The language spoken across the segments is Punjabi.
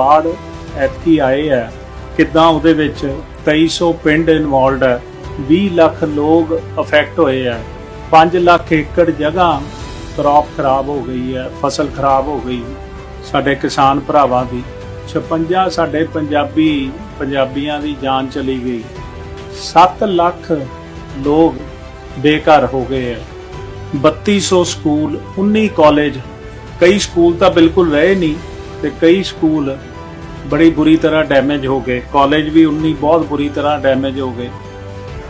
ਬਾੜ ਐਤਕੀ ਆਏ ਹੈ ਕਿੱਦਾਂ ਉਹਦੇ ਵਿੱਚ 2300 ਪਿੰਡ ਇਨਵੋਲਡ ਹੈ 20 ਲੱਖ ਲੋਕ ਅਫੈਕਟ ਹੋਏ ਹੈ 5 ਲੱਖ ਏਕੜ ਜਗ੍ਹਾ ਕ੍ਰੌਪ ਖਰਾਬ ਹੋ ਗਈ ਹੈ, ਫਸਲ ਖਰਾਬ ਹੋ ਗਈ। ਸਾਡੇ ਕਿਸਾਨ ਭਰਾਵਾਂ ਦੀ 56 ਸਾਡੇ ਪੰਜਾਬੀ ਪੰਜਾਬੀਆਂ ਦੀ ਜਾਨ ਚਲੀ ਗਈ। 7 ਲੱਖ ਲੋਕ ਬੇਘਰ ਹੋ ਗਏ ਹੈ। 3200 ਸਕੂਲ 19 ਕਾਲਜ ਕਈ ਸਕੂਲ ਤਾਂ ਬਿਲਕੁਲ ਰਹੇ ਨਹੀਂ ਤੇ ਕਈ ਸਕੂਲ ਬੜੀ ਬੁਰੀ ਤਰ੍ਹਾਂ ਡੈਮੇਜ ਹੋ ਗਏ। ਕਾਲਜ ਵੀ 19 ਬਹੁਤ ਬੁਰੀ ਤਰ੍ਹਾਂ ਡੈਮੇਜ ਹੋ ਗਏ।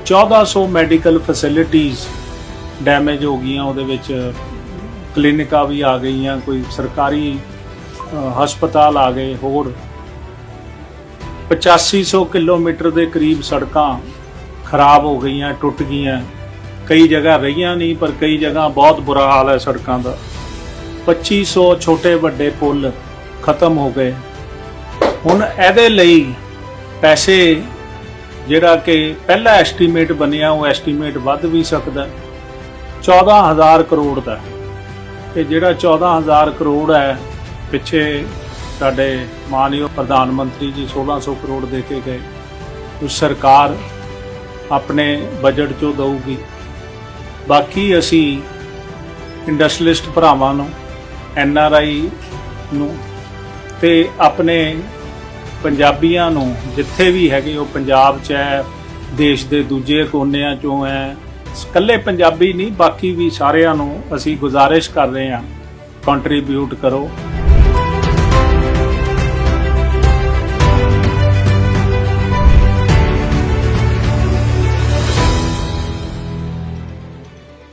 1400 ਮੈਡੀਕਲ ਫੈਸਿਲਿਟੀਆਂ ਡੈਮੇਜ ਹੋ ਗਈਆਂ, ਉਹਦੇ ਵਿੱਚ ਕਲੀਨਿਕਾਂ ਵੀ ਆ ਗਈਆਂ, ਕੋਈ ਸਰਕਾਰੀ ਹਸਪਤਾਲ ਆ ਗਏ ਹੋਰ। 8500 ਕਿਲੋਮੀਟਰ ਦੇ ਕਰੀਬ ਸੜਕਾਂ ਖਰਾਬ ਹੋ ਗਈਆਂ, ਟੁੱਟ ਗਈਆਂ। ਕਈ ਜਗ੍ਹਾ ਰਹੀਆਂ ਨਹੀਂ, ਪਰ ਕਈ ਜਗ੍ਹਾ ਬਹੁਤ ਬੁਰਾ ਹਾਲ ਹੈ ਸੜਕਾਂ ਦਾ। 2500 ਛੋਟੇ ਵੱਡੇ ਪੁਲ ਖਤਮ ਹੋ ਗਏ। ਹੁਣ ਇਹਦੇ ਲਈ ਪੈਸੇ ਜਿਹੜਾ ਕਿ ਪਹਿਲਾ ਐਸਟੀਮੇਟ ਬਣਿਆ, ਉਹ ਐਸਟੀਮੇਟ ਵੱਧ ਵੀ ਸਕਦਾ। ਹੈ। 14000 ਕਰੋੜ ਦਾ ਤੇ ਜਿਹੜਾ 14000 ਕਰੋੜ ਹੈ, ਪਿੱਛੇ ਸਾਡੇ ਮਾਨਯੋਗ ਪ੍ਰਧਾਨ ਮੰਤਰੀ ਜੀ 1600 ਕਰੋੜ ਦੇ ਕੇ ਗਏ। ਉਹ ਸਰਕਾਰ ਆਪਣੇ ਬਜਟ ਚੋਂ ਦਊਗੀ। ਬਾਕੀ ਅਸੀਂ ਇੰਡਸਟਰੀਲਿਸਟ ਭਰਾਵਾਂ ਨੂੰ, ਐਨ ਆਰ ਆਈ ਨੂੰ ਤੇ ਆਪਣੇ ਪੰਜਾਬੀਆਂ ਨੂੰ ਜਿੱਥੇ ਵੀ ਹੈਗੇ, ਉਹ ਪੰਜਾਬ 'ਚ ਹੈ, ਦੇਸ਼ ਦੇ ਦੂਜੇ ਕੋਨਿਆਂ 'ਚੋਂ ਹੈ। ਇਕੱਲੇ ਪੰਜਾਬੀ ਨਹੀਂ, ਬਾਕੀ ਵੀ ਸਾਰਿਆਂ ਨੂੰ ਅਸੀਂ ਗੁਜ਼ਾਰਿਸ਼ ਕਰ ਰਹੇ ਹਾਂ। ਕੰਟਰੀਬਿਊਟ ਕਰੋ।